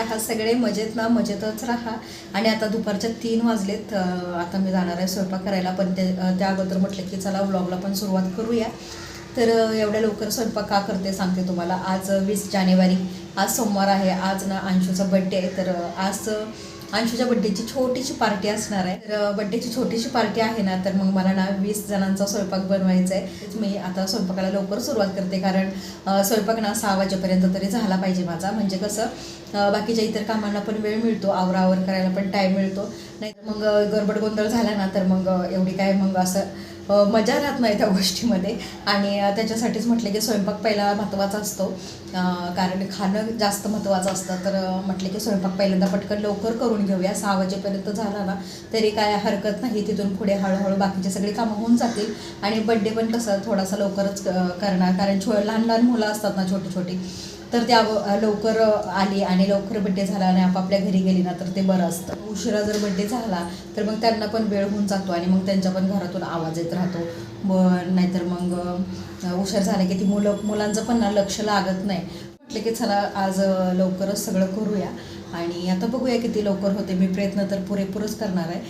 आहात सगळे मजेत ना मजेतच राहा. आणि आता दुपारच्या तीन वाजलेत आता मी जाणार आहे स्वयंपाक करायला पण ते त्या अगोदर म्हटलं की चला व्लॉगला पण सुरुवात करूया. तर एवढ्या लवकर स्वयंपाक का करते सांगते तुम्हाला. आज वीस जानेवारी आज सोमवार आहे आज ना अंशूचा बड्डे आहे. तर आज अंशूच्या बड्डेची छोटीशी पार्टी असणार आहे. तर बड्डेची छोटीशी पार्टी आहे ना तर मग मला ना वीस जणांचा स्वयंपाक बनवायचा आहे. मी आता स्वयंपाकाला लवकर सुरुवात करते कारण स्वयंपाक ना सहा वाजेपर्यंत तरी झाला पाहिजे माझा. म्हणजे कसं बाकीच्या इतर कामांना पण वेळ मिळतो आवरावर करायला पण टाईम मिळतो. नाही तर मग गडबड गोंधळ झाला ना तर मग एवढी काय मग असं मजा राहत नाही त्या गोष्टीमध्ये. आणि त्याच्यासाठीच म्हटलं की स्वयंपाक पहिला महत्त्वाचा असतो. कारण खाणं जास्त महत्त्वाचं असतं. तर म्हटलं की स्वयंपाक पहिल्यांदा पटकन लवकर करून घेऊया. सहा वाजेपर्यंत झाला ना तरी काय हरकत नाही. तिथून पुढे हळूहळू बाकीचे सगळी कामं होऊन जातील. आणि बड्डे पण कसं थोडासा लवकरच करणार. कारण छो लहान लहान मुलं असतात ना छोटी छोटी तर त्या लवकर आली आणि लवकर बड्डे झाला आणि आपापल्या घरी गेली ना तर ते बरं असतं. उशिरा जर बड्डे झाला तर मग त्यांना पण वेळ होऊन जातो आणि मग त्यांच्या पण घरातून आवाज येत राहतो. ब नाहीतर मग उशीर झाला की ती मुलं मुलांचं पण ना लक्ष लागत नाही. म्हटलं की चला आज लवकरच सगळं करूया. आणि आता बघूया किती लवकर होते. मी प्रयत्न तर पुरेपूरच करणार आहे.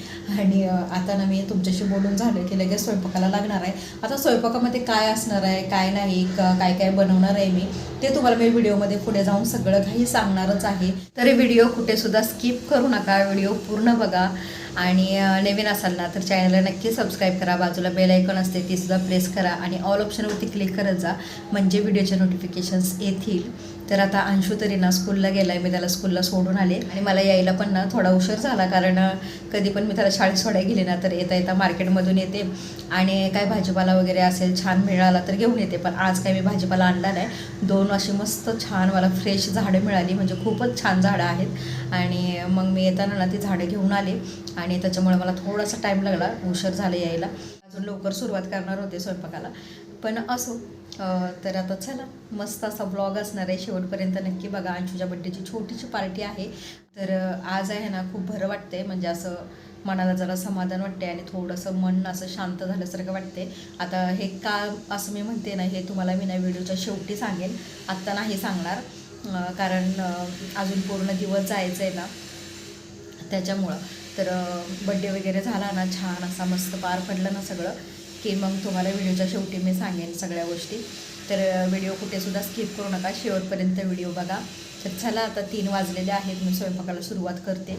आणि आता ना मी तुमच्याशी बोलून झालं की लगेच स्वयंपाकाला लागणार आहे. आता स्वयंपाकामध्ये काय असणार आहे काय नाही क- काय काय बनवणार आहे मी ते तुम्हाला मी व्हिडिओमध्ये पुढे जाऊन सगळं काही सांगणारच आहे. तरी व्हिडिओ कुठेसुद्धा स्किप करू नका व्हिडिओ पूर्ण बघा. आणि नवीन असाल ना तर चॅनलला नक्की सबस्क्राईब करा बाजूला बेल आयकॉन असते ती सुद्धा प्रेस करा आणि ऑल ऑप्शनवरती क्लिक करत जा म्हणजे व्हिडिओचे नोटिफिकेशन्स येतील. तर आता अंशू तरी ना स्कूलला गेला आहे मी त्याला स्कूलला सोडून आले. आणि मला यायला पण ना थोडा उशीर झाला कारण कधी पण मी त्याला शाळेत सोडायला गेले ना तर येता येता मार्केटमधून येते. आणि काय भाजीपाला वगैरे असेल छान मिळाला तर घेऊन येते पण आज काय मी भाजीपाला आणला नाही. दोन अशी मस्त छान मला फ्रेश झाडं मिळाली म्हणजे खूपच छान झाडं आहेत. आणि मग मी येताना ना ती झाडं घेऊन आले. आणि त्याच्यामुळे मला थोडासा टाईम लागला उशीर झाला यायला. अजून लवकर सुरुवात करणार होते स्वयंपाकाला. पण असो. तर आता चला मस्त असा ब्लॉग असणार आहे. शेवटपर्यंत नक्की बघा. अंशूच्या बड्डेची छोटीशी पार्टी आहे. तर आज आहे ना खूप बरं वाटते म्हणजे असं मनाला जरा समाधान वाटते आणि थोडंसं मन असं शांत झाल्यासारखं वाटते आता हे का असं मी म्हणते ना हे तुम्हाला मी ना व्हिडिओच्या शेवटी सांगेन. आत्ता नाही सांगणार. कारण अजून पूर्ण दिवस जायचं आहे ना. त्याच्यामुळं. तर बड्डे वगैरे झाला ना छान असा मस्त पार पडलं ना सगळं. की मग तुम्हाला व्हिडिओच्या शेवटी मी सांगेन सगळ्या गोष्टी. तर व्हिडिओ कुठेसुद्धा स्किप करू नका. शेवटपर्यंत व्हिडिओ बघा. तर चला आता तीन वाजलेले आहेत. मी स्वयंपाकाला सुरुवात करते.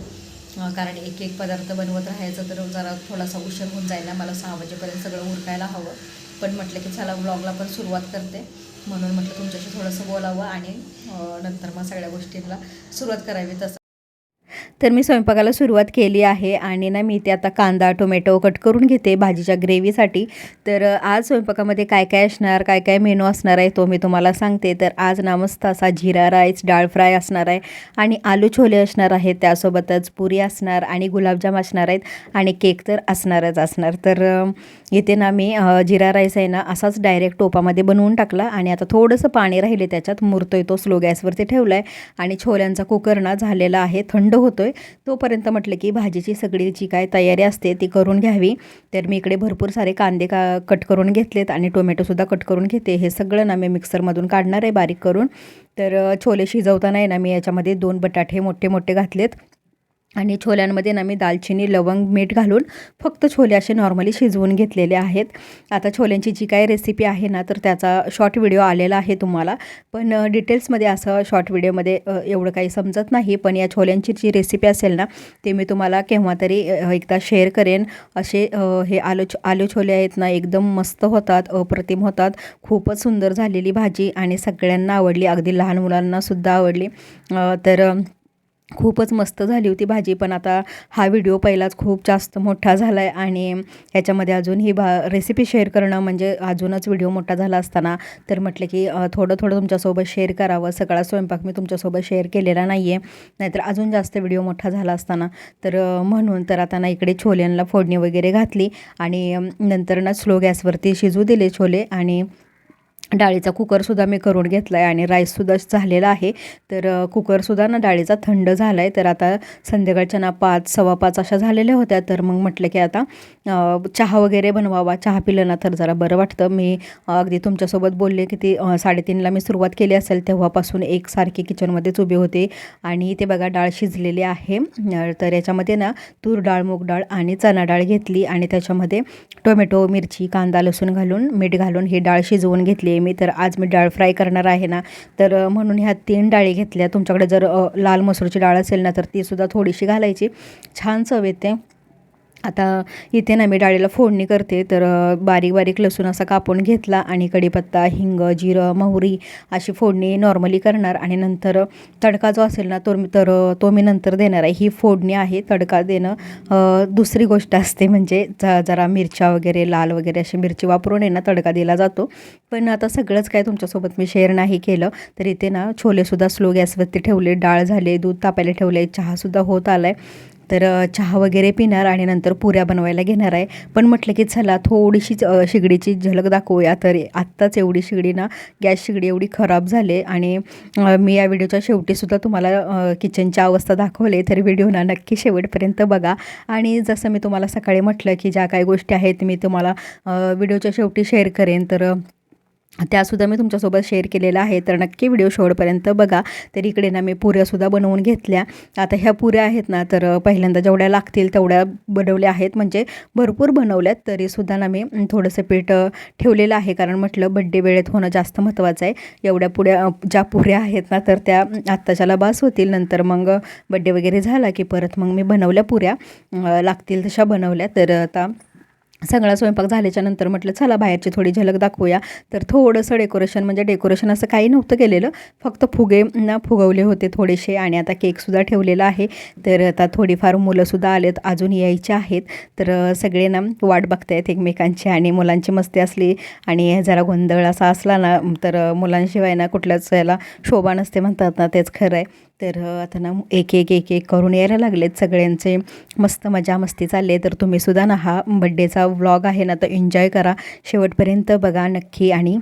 कारण एक एक पदार्थ बनवत राहायचं तर जरा थोडासा उशीर होऊन जाईल ना. मला सहा वाजेपर्यंत सगळं उरकायला हवं. पण म्हटलं की चला व्लॉगला पण सुरुवात करते. म्हणून म्हटलं तुमच्याशी थोडंसं बोलावं आणि नंतर मग सगळ्या गोष्टींना सुरुवात करावी तसं. तर मी स्वयंपाकाला सुरुवात केली आहे आणि ना मी ते आता कांदा टोमॅटो कट करून घेते भाजीच्या ग्रेव्हीसाठी. तर आज स्वयंपाकामध्ये काय काय असणार काय काय मेनू असणार आहे तो मी तुम्हाला सांगते. तर आज ना मस्त असा जिरा राईस डाळ फ्राय असणार आहे आणि आलू छोले असणार आहेत त्यासोबतच पुरी असणार आणि गुलाबजाम असणार आहेत आणि केक तर असणारच असणार. तर इथे ना मी जिरा राईस आहे ना असाच डायरेक्ट टोपामध्ये बनवून टाकला आणि आता थोडंसं पाणी राहिले त्याच्यात मुरतोय तो स्लो गॅसवरती ठेवला आहे आणि छोल्यांचा कुकर ना झालेला आहे थंड होतो होतोय तोपर्यंत म्हटलं की भाजीची सगळी जी काय तयारी असते ती करून घ्यावी. तर मी इकडे भरपूर सारे कांदे का कट करून घेतलेत आणि टोमॅटोसुद्धा कट करून घेते. हे सगळं ना मी मिक्सरमधून काढणार आहे बारीक करून. तर छोले शिजवताना आहे ना मी याच्यामध्ये दोन बटाटे मोठे मोठे घातलेत. आणि छोल्यांमध्ये ना मी दालचिनी लवंग मीठ घालून फक्त छोले असे नॉर्मली शिजवून घेतलेले आहेत. आता छोल्यांची जी काही रेसिपी आहे ना तर त्याचा शॉर्ट व्हिडिओ आलेला आहे तुम्हाला. पण डिटेल्समध्ये असं शॉर्ट व्हिडिओमध्ये एवढं काही समजत नाही. पण या छोल्यांची जी रेसिपी असेल ना ते मी तुम्हाला केव्हा तरी एकदा शेअर करेन. असे हे आलू आलू छोले आहेत ना एकदम मस्त होतात अप्रतिम होतात. खूपच सुंदर झालेली भाजी आणि सगळ्यांना आवडली. अगदी लहान मुलांनासुद्धा आवडली. तर खूपच मस्त झाली होती भाजी पण आता हा व्हिडिओ पहिलाच खूप जास्त मोठा झाला आहे आणि ह्याच्यामध्ये अजून ही भा रेसिपी शेअर करणं म्हणजे अजूनच व्हिडिओ मोठा झाला असताना तर म्हटलं की थोडं थोडं तुमच्यासोबत शेअर करावं. सगळा स्वयंपाक मी तुमच्यासोबत शेअर केलेला नाही आहे नाहीतर अजून जास्त व्हिडिओ मोठा झाला असताना तर म्हणून तर आता ना इकडे छोल्यांना फोडणी वगैरे घातली आणि नंतर ना स्लो गॅसवरती शिजू दिले छोले आणि डाळीचा कुकरसुद्धा मी करून घेतला आहे आणि राईससुद्धा झालेला आहे. तर कुकरसुद्धा ना डाळीचा थंड झाला आहे तर आता संध्याकाळच्या ना पाच सव्वा पाच अशा झालेल्या होत्या. तर मग म्हटलं की आता चहा वगैरे बनवावा. चहा पिलं ना तर जरा बरं वाटतं. मी अगदी तुमच्यासोबत बोलले की ती साडेतीनला मी सुरुवात केली असेल तेव्हापासून एकसारखी किचनमध्येच उभी होते. आणि ते बघा डाळ शिजलेली आहे. तर याच्यामध्ये ना तूर डाळ मूग डाळ आणि चणा डाळ घेतली. आणि त्याच्यामध्ये टोमॅटो मिरची कांदा लसूण घालून मीठ घालून ही डाळ शिजवून घेतली. मी तर आज मी डाळ फ्राय करणार आहे ना. तर म्हणून ह्या तीन डाळी घेतल्या. तुमच्याकडे जर लाल मसूरची डाळ असेल ना तर तीसुद्धा थोडीशी घालायची. छान चव येते. आता इथे ना मी डाळीला फोडणी करते तर बारीक बारीक लसूण असा कापून घेतला आणि कढीपत्ता हिंग जिरं मोहरी अशी फोडणी नॉर्मली करणार आणि नंतर तडका जो असेल ना तो तर तो मी नंतर देणार आहे. ही फोडणी आहे तडका देणं दुसरी गोष्ट असते म्हणजे ज जरा मिरच्या वगैरे लाल वगैरे अशी मिरची वापरून आहे ना तडका दिला जातो. पण आता सगळंच काय तुमच्यासोबत मी शेअर नाही केलं तर इथे ना छोलेसुद्धा स्लो गॅसवरती ठेवले डाळ झाले दूध तापायला ठेवले चहासुद्धा होत आला आहे तर चहा वगैरे पिणार आणि नंतर पुऱ्या बनवायला घेणार आहे. पण म्हटलं की चला थोडीशीच शेगडीची शिगडीची झलक दाखवूया. तर आत्ताच एवढी शिगडी ना गॅस शिगडी एवढी खराब झाले आणि मी या व्हिडिओच्या शेवटीसुद्धा तुम्हाला किचनच्या किचनची अवस्था दाखवले. तर व्हिडिओ ना नक्की शेवटपर्यंत बघा. आणि जसं मी तुम्हाला सकाळी म्हटलं की ज्या काही गोष्टी आहेत मी तुम्हाला व्हिडिओच्या शेवटी शेअर करेन. तर त्यासुद्धा मी तुमच्यासोबत शेअर केलेल्या आहे. तर नक्की व्हिडिओ शेवटपर्यंत बघा. तर इकडे ना मी पुऱ्यासुद्धा बनवून घेतल्या. आता ह्या पुऱ्या आहेत ना तर पहिल्यांदा जेवढ्या लागतील तेवढ्या बनवल्या आहेत. म्हणजे भरपूर बनवल्यात तरीसुद्धा ना मी थोडंसं पीठ ठेवलेलं आहे. कारण म्हटलं बड्डे वेळेत होणं जास्त महत्त्वाचं आहे. एवढ्या पुऱ्या ज्या पुऱ्या आहेत ना तर त्या आत्ताच्या आत्ताच्याला बास होतील. नंतर मग बड्डे वगैरे झाला की परत मग मी बनवल्या पुऱ्या. लागतील तशा बनवल्या. तर आता सगळा स्वयंपाक झाल्याच्यानंतर म्हटलं चला बाहेरची थोडी झलक दाखवूया. तर थोडंसं डेकोरेशन म्हणजे डेकोरेशन असं काही नव्हतं केलेलं. फक्त फुगे ना फुगवले होते थोडेसे आणि आता केकसुद्धा ठेवलेला आहे. तर आता थोडीफार मुलंसुद्धा आलेत अजून यायचे आहेत. तर सगळे ना वाट बघतायत एकमेकांची आणि मुलांची मस्ती असली आणि जरा गोंधळ असा असला ना तर मुलांशिवाय ना कुठल्याच याला शोभा नसते म्हणतात ना तेच खरं आहे तर आता ना एक एक एक एक करून यायला लागलेत सगळ्यांचे मस्त मजा मस्ती चालली आहे तर तुम्ही सुद्धा ना हा बड्डेचा व्लॉग आहे ना तर एन्जॉय करा शेवटपर्यंत बघा नक्की आणि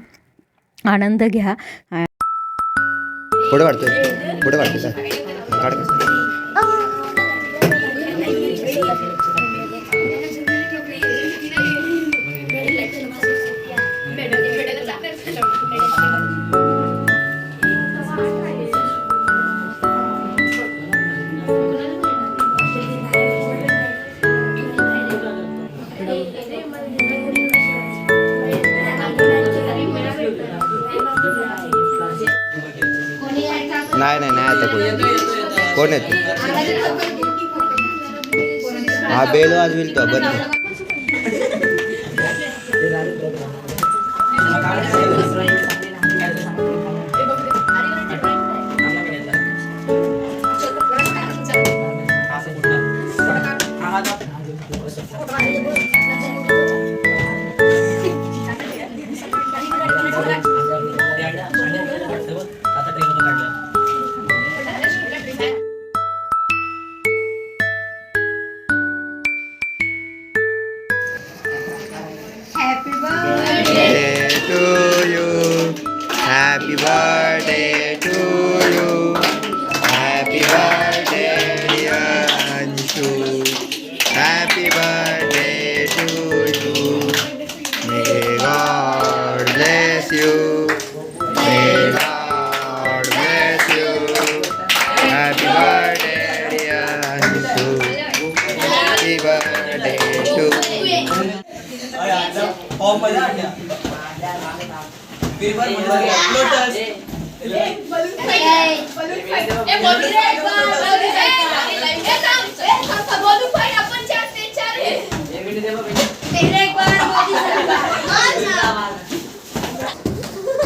आनंद घ्या पुढे पुढे सर काढ कोण कोण येते हा बेल वाजविल तो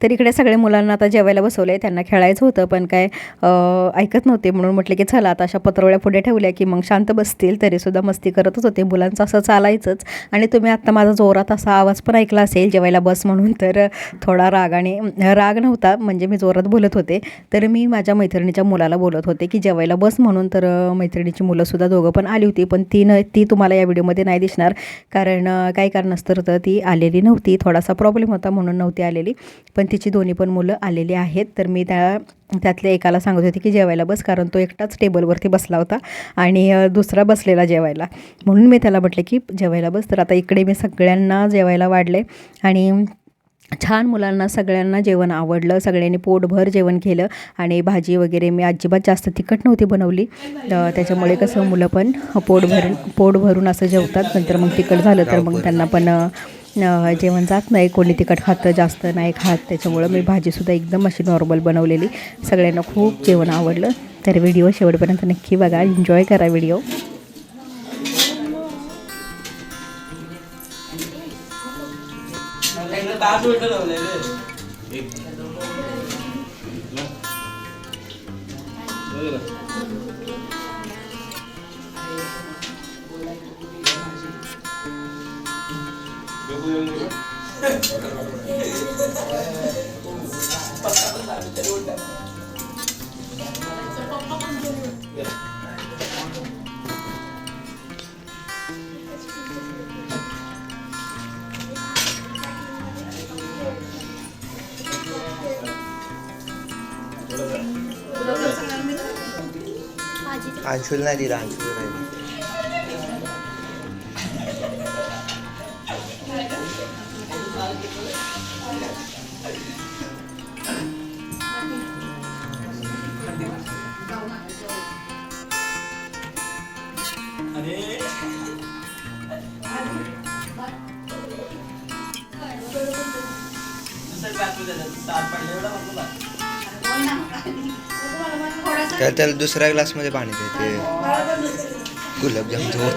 तर इकडे सगळ्या मुलांना आता जेवायला बसवलं आहे त्यांना खेळायचं होतं पण काय ऐकत नव्हते म्हणून म्हटलं की चला आता अशा पत्रवळ्या पुढे ठेवल्या की मग शांत बसतील. तरीसुद्धा मस्ती करतच होते. मुलांचं असं चालायचंच. आणि तुम्ही आत्ता माझा जोरात असा आवाज पण ऐकला असेल जेवायला बस म्हणून तर थोडा रागाने राग नव्हता म्हणजे मी जोरात बोलत होते. तर मी माझ्या मैत्रिणीच्या मुलाला बोलत होते की जेवायला बस म्हणून तर मैत्रिणीची मुलंसुद्धा दोघं पण आली होती पण ती न ती तुम्हाला या व्हिडिओमध्ये नाही दिसणार. कारण अं, काही कारणास्तव तर ती आलेली नव्हती. थोडासा प्रॉब्लेम होता म्हणून नव्हती आलेली. पण तिची दोन्ही पण मुलं आलेली आहेत. तर मी त्या त्यातल्या एकाला सांगत होते की जेवायला बस कारण तो एकटाच टेबलवरती बसला होता आणि दुसरा बसलेला जेवायला. म्हणून मी त्याला म्हटले की जेवायला बस तर आता इकडे मी सगळ्यांना जेवायला वाढले आणि छान मुलांना सगळ्यांना जेवण आवडलं. सगळ्यांनी पोटभर जेवण केलं आणि भाजी वगैरे मी अजिबात जास्त तिखट नव्हती बनवली. त्याच्यामुळे कसं मुलं पण पोट भरून पोट भरून असं जेवतात. नंतर मग तिखट झालं तर मग त्यांना पण जेवण जात नाही कोणी तिखट खातं जास्त नाही खात त्याच्यामुळं मी भाजीसुद्धा एकदम अशी नॉर्मल बनवलेली. सगळ्यांना खूप जेवण आवडलं. तर व्हिडिओ शेवटपर्यंत नक्की बघा. एन्जॉय करा व्हिडिओ. तास 안 출날이라 안 출. तर त्याला दुसऱ्या ग्लासमध्ये पाणी दे गुलाबजाम गुलाबजामचं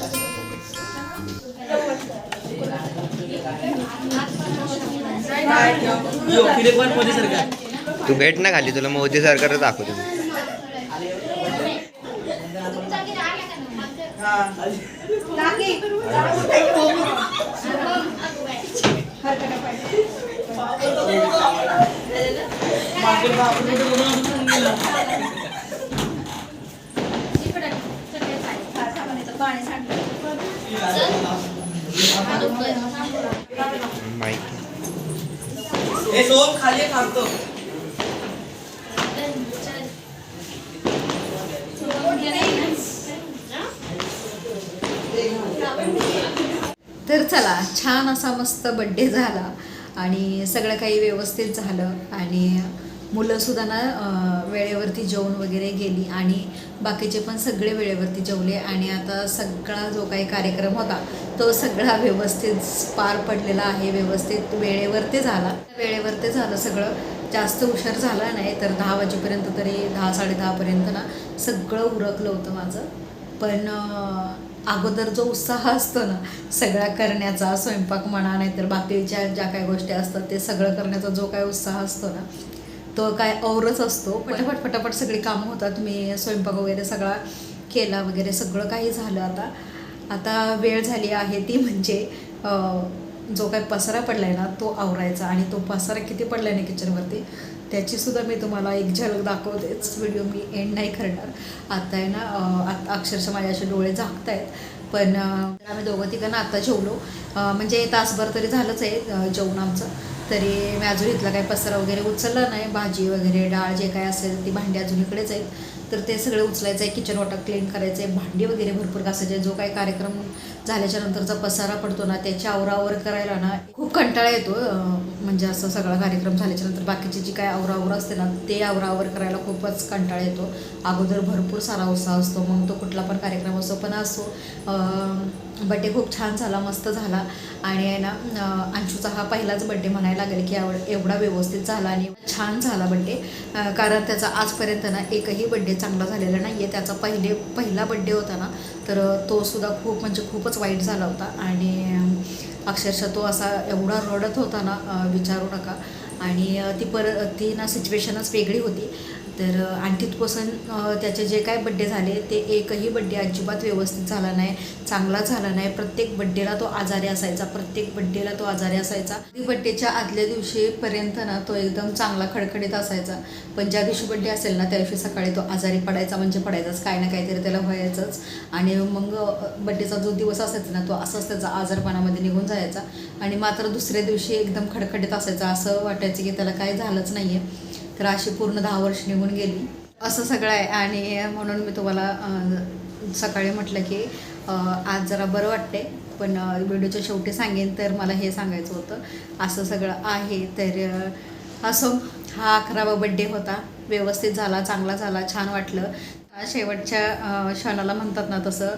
मोदी सरकार तू भेट ना खाली तुला मोदी सरकारच दाखवतो माहिती. हे सोम खाली थांबतो. तर चला छान असा मस्त बड्डे झाला आणि सगळं काही व्यवस्थित झालं आणि मुलंसुद्धा ना वेळेवरती जेवण वगैरे गेली आणि बाकीचे पण सगळे वेळेवरती जेवले आणि आता सगळा जो काही कार्यक्रम होता तो सगळा व्यवस्थित पार पडलेला आहे व्यवस्थित वेळेवरती झाला. वेळेवरती झालं सगळं जास्त हुशार झाला नाही तर दहा वाजेपर्यंत तरी दहा साडेदहापर्यंत ना सगळं उरकलं होतं माझं. पण अगोदर जो उत्साह असतो ना सगळा करण्याचा स्वयंपाक म्हणा नाहीतर बाकीच्या ज्या काही गोष्टी असतात ते सगळं करण्याचा जो काय उत्साह असतो ना तो काय औरच असतो. पटापट पटापट सगळी कामं होतात. मी स्वयंपाक वगैरे सगळा केला वगैरे सगळं काही झालं आता. आता वेळ झाली आहे ती म्हणजे जो काय पसारा पडला आहे ना तो आवरायचा आणि तो पसारा किती पडला आहे ना किचनवरती त्याची सुद्धा मी तुम्हाला एक झलक दाखवतेच. व्हिडिओ मी एंड नाही करणार. आता आहे ना आता अक्षरशः माझे असे डोळे झाकत आहेत पण आम्ही दोघं तिघांना आता जेवलो. म्हणजे तासभर तरी झालंच आहे जेवण आमचं. तरी मी अजून इथला काही पसारा वगैरे उचलला नाही. भाजी वगैरे डाळ जे काय असेल ती भांडी अजून इकडेच आहेत. तर ते सगळं उचलायचं आहे किचन वाटा क्लीन करायचं आहे भांडी वगैरे भरपूर घासायचे जो काही कार्यक्रम झाल्याच्या नंतरचा पसारा पडतो ना त्याच्या आवरावर करायला ना खूप कंटाळा येतो. म्हणजे असं सगळा कार्यक्रम झाल्याच्यानंतर बाकीची जी काय आवरावर असते ना ते आवरावर करायला खूपच कंटाळा येतो. अगोदर भरपूर सारा उत्साह असतो मग तो कुठला पण कार्यक्रम असो पण असो. बड्डे खूप छान झाला मस्त झाला. आणि आहे ना अंशूचा हा पहिलाच बड्डे म्हणायला लागेल की आवड एवढा व्यवस्थित झाला आणि छान झाला बड्डे कारण त्याचा आजपर्यंत ना एकही बड्डे चांगला झालेला नाही आहे त्याचा पहिले पहिला बड्डे होता ना तर तो सुद्धा खूप म्हणजे खूपच वाईट झाला होता. आणि अक्षरशः तो असा एवढा रडत होता ना विचारू नका. आणि ती पर ती ना सिच्युएशनच वेगळी होती. तर अं, आणि तिथपासून त्याचे जे काय बड्डे झाले ते एकही बड्डे अजिबात व्यवस्थित झाला नाही चांगला झाला नाही. प्रत्येक बड्डेला तो आजारी असायचा प्रत्येक बड्डेला तो आजारी असायचा. ती बड्डेच्या आदल्या दिवशीपर्यंत ना तो एकदम चांगला खडखडीत असायचा. पण ज्या दिवशी बड्डे असेल ना त्या दिवशी सकाळी तो आजारी पडायचा म्हणजे पडायचाच काय ना काहीतरी त्याला व्हायचंच आणि मग बड्डेचा जो दिवस असायचा ना तो असंच त्याचा आजारपणामध्ये निघून जायचा. आणि मात्र दुसऱ्या दिवशी एकदम खडखडीत असायचा. असं वाटायचं की त्याला काही झालंच नाही आहे तर अशी पूर्ण दहा वर्ष निघून गेली. असं सगळं आहे. आणि म्हणून मी तुम्हाला सकाळी म्हटलं की आज जरा बरं वाटते पण व्हिडिओच्या शेवटी सांगेन तर मला हे सांगायचं होतं. असं सगळं आहे. तर असं असो हा अकरावा बड्डे होता. व्यवस्थित झाला चांगला झाला छान वाटलं. शेवटच्या क्षणाला म्हणतात ना तसं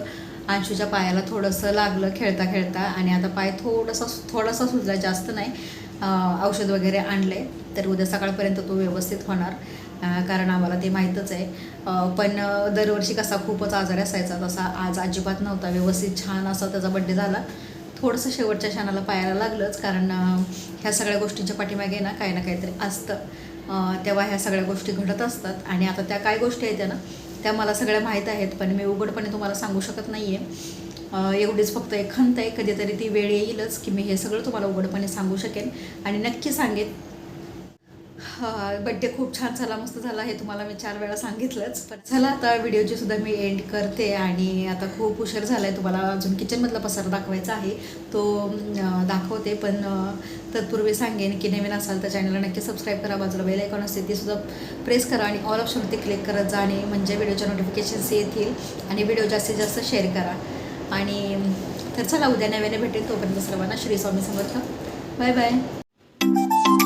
अंशूच्या पायाला थोडंसं लागलं खेळता खेळता आणि आता पाय थोडासा थोडासा सुजला जास्त नाही औषध वगैरे आणले तर उद्या सकाळपर्यंत तो व्यवस्थित होणार. कारण आम्हाला ते माहीतच आहे. पण दरवर्षी कसा खूपच आजारी असायचा तसा आज अजिबात नव्हता. व्यवस्थित छान असा त्याचा बड्डे झाला. थोडंसं शेवटच्या क्षणाला पायाला लागलंच कारण ह्या सगळ्या गोष्टींच्या पाठीमागे ना काही ना काहीतरी असतं. तेव्हा ह्या सगळ्या गोष्टी घडत असतात. आणि आता त्या काय गोष्टी आहेत त्या ना त्या मला सगळ्या माहीत आहेत पण मी उघडपणे तुम्हाला सांगू शकत नाही आहे एवढीच फक्त एक खंत आहे कधीतरी ती वेळ येईलच की मी हे सगळं तुम्हाला उघडपणे सांगू शकेन. आणि नक्की सांगेन बड्डे खूप छान झाला मस्त झाला हे तुम्हाला मी चार वेळा सांगितलंच. पण चला आता व्हिडिओची सुद्धा मी एंड करते आणि आता खूप उशीर झाला आहे तुम्हाला. अजून किचनमधला पसार दाखवायचा आहे. तो दाखवते पण तत्पूर्वी सांगेन की नवीन असाल तर चॅनलला नक्की सबस्क्राईब करा. बाजूला बेल आयकॉन असते ती सुद्धा प्रेस करा आणि ऑल ऑप्शनवरती क्लिक करत जा आणि म्हणजे व्हिडिओच्या नोटिफिकेशन्स येतील. आणि व्हिडिओ जास्तीत जास्त शेअर करा. आणि तर चला उद्या नव्याने भेटेल तोपर्यंत सर्वांना श्री स्वामी समर्थ. Bye bye